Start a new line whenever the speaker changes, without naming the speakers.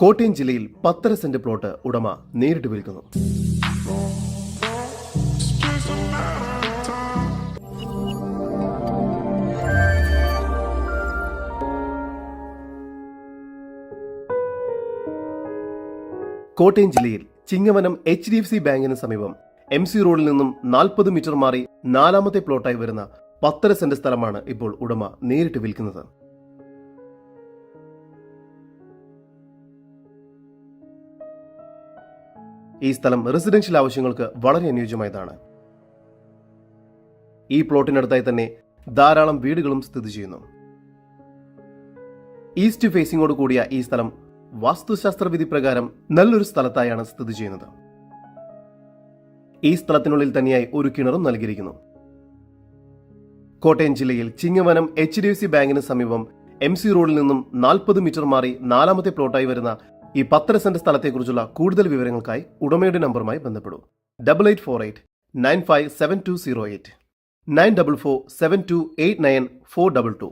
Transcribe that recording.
കോട്ടയം ജില്ലയിൽ പത്തര saint plot ഉടമ നേരിട്ട് വിൽക്കുന്നു. കോട്ടയം ജില്ലയിൽ Chingavanam H D F C ബാങ്കിന് സമീപം എം സി റോഡിൽ നിന്നും നാൽപ്പത് മീറ്റർ മാറി നാലാമത്തെ പ്ലോട്ടായി വരുന്ന പത്തര സെന്റ് സ്ഥലമാണ് ഇപ്പോൾ ഉടമ നേരിട്ട് വിൽക്കുന്നത്. ഈ സ്ഥലം റെസിഡൻഷ്യൽ ആവശ്യങ്ങൾക്ക് വളരെ അനുയോജ്യമായതാണ്. ഈ പ്ലോട്ടിനടുത്തായി തന്നെ ധാരാളം വീടുകളും സ്ഥിതി ചെയ്യുന്നു. ഈസ്റ്റ് ഫേസിംഗോട് കൂടിയ ഈ സ്ഥലം വാസ്തുശാസ്ത്ര വിധി പ്രകാരം നല്ലൊരു സ്ഥലത്തായാണ് സ്ഥിതി ചെയ്യുന്നത്. ഈ സ്ഥലത്തിനുള്ളിൽ തന്നെയായി ഒരു കിണറും നൽകിയിരിക്കുന്നു. കോട്ടയം ജില്ലയിൽ Chingavanam H D F C ബാങ്കിന് സമീപം എം സി റോഡിൽ നിന്നും നാൽപ്പത് മീറ്റർ മാറി നാലാമത്തെ പ്ലോട്ടായി വരുന്ന ഈ പത്തര സെന്റ് സ്ഥലത്തെക്കുറിച്ചുള്ള കൂടുതൽ വിവരങ്ങൾക്കായി ഉടമയുടെ നമ്പറുമായി ബന്ധപ്പെടൂ. Double eight four eight nine five seven two zero eight nine double four seven two eight nine four double two